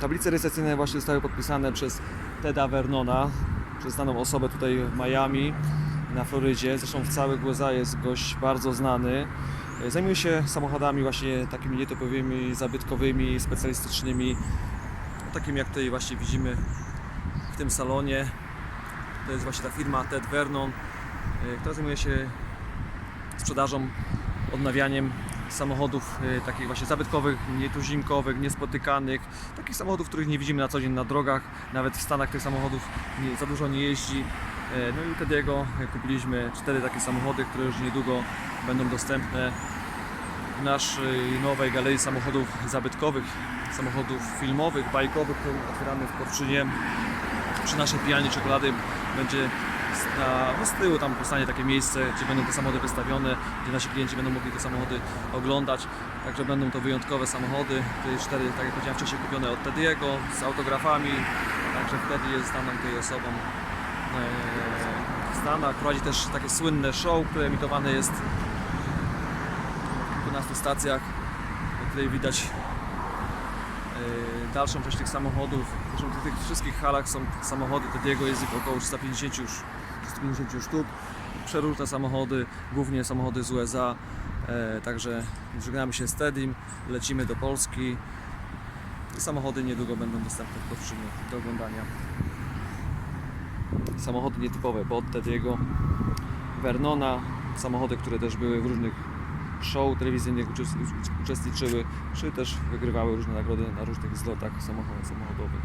Tablice rejestracyjne właśnie zostały podpisane przez Teda Vernona, przez znaną osobę tutaj w Miami, na Florydzie. Zresztą w całych USA jest gość bardzo znany. Zajmuje się samochodami właśnie takimi nietypowymi, zabytkowymi, specjalistycznymi, takimi jak tutaj właśnie widzimy w tym salonie. To jest właśnie ta firma Ted Vernon, e, która zajmuje się sprzedażą, odnawianiem samochodów e, takich właśnie zabytkowych, nietuzinkowych, niespotykanych, takich samochodów, których nie widzimy na co dzień na drogach, nawet w Stanach tych samochodów nie, za dużo nie jeździ. E, No i wtedy jego kupiliśmy cztery takie samochody, które już niedługo będą dostępne w naszej nowej galerii samochodów zabytkowych, samochodów filmowych, bajkowych, którą otwieramy w Korczynie przy naszej pijalni czekolady będzie na, no z tyłu tam powstanie takie miejsce, gdzie będą te samochody wystawione, gdzie nasi klienci będą mogli te samochody oglądać. Także będą to wyjątkowe samochody. Tutaj cztery, tak jak powiedziałem wcześniej, kupione od Tediego z autografami. Także Teddy jest znaną tutaj osobą e, Stanach. Prowadzi też takie słynne show, które emitowane jest w kilkunastu stacjach. Tutaj widać e, dalszą część tych samochodów. Zresztą w tych wszystkich halach są samochody Tediego, jest ich około 350, już, 350 sztuk. Przeróżne samochody, głównie samochody z USA. E, także żegnamy się z Tedim, lecimy do Polski. Samochody niedługo będą dostępne Korczynie do oglądania. Samochody nietypowe, bo od Tediego, Vernona, samochody, które też były w różnych show telewizyjnych uczest- uczestniczyły, czy też wygrywały różne nagrody na różnych zlotach samochod- samochodowych.